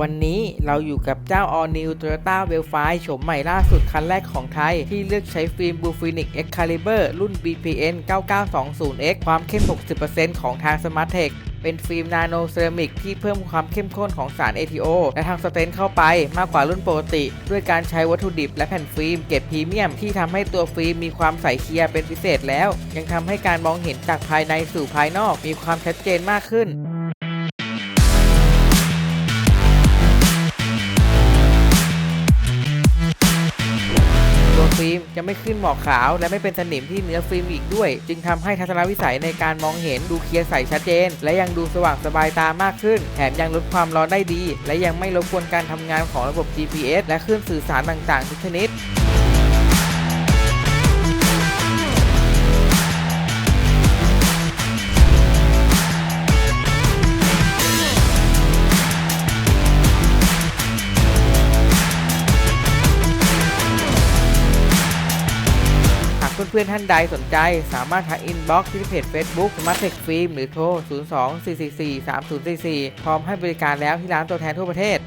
วันนี้เราอยู่กับเจ้า All New Toyota w e l f i โฉมใหม่ล่าสุดคันแรกของไทย ที่เลือกใช้ฟิล์ม Blue Phoenix Excalibur รุ่น BPN 9920X ความเข้ม 60%ของทาง Smartech เป็นฟิล์มนาโนเซรามิกที่เพิ่มความเข้มข้นของสาร ATO และทางสเตนเข้าไปมากกว่ารุ่นปกติ ด้วยการใช้วัตถุดิบและแผ่นฟิล์มเกรดพรีเมียม ที่ทำให้ตัวฟิล์มมีความใสเคลียร์เป็นพิเศษแล้ว ยังทำให้การมองเห็นจากภายในสู่ภายนอกมีความชัดเจนมากขึ้น ฟิล์มจะไม่ขึ้นหมอกขาว และไม่เป็นสนิมที่เนื้อฟิล์มอีกด้วย จึงทำให้ทัศนวิสัยในการมองเห็นดูเคลียร์ใสชัดเจน และยังดูสว่างสบายตามากขึ้น แถมยังลดความร้อนได้ดี และยังไม่รบกวนการทำงานของระบบ GPS และคลื่นสื่อสารต่างๆทุกชนิด เพื่อนท่านใดสนใจ สามารถทักอินบ็อกซ์ที่เพจ Facebook Smart Tech Film หรือโทร 02 444 3044 พร้อมให้บริการแล้วที่ร้านตัวแทนทั่วประเทศ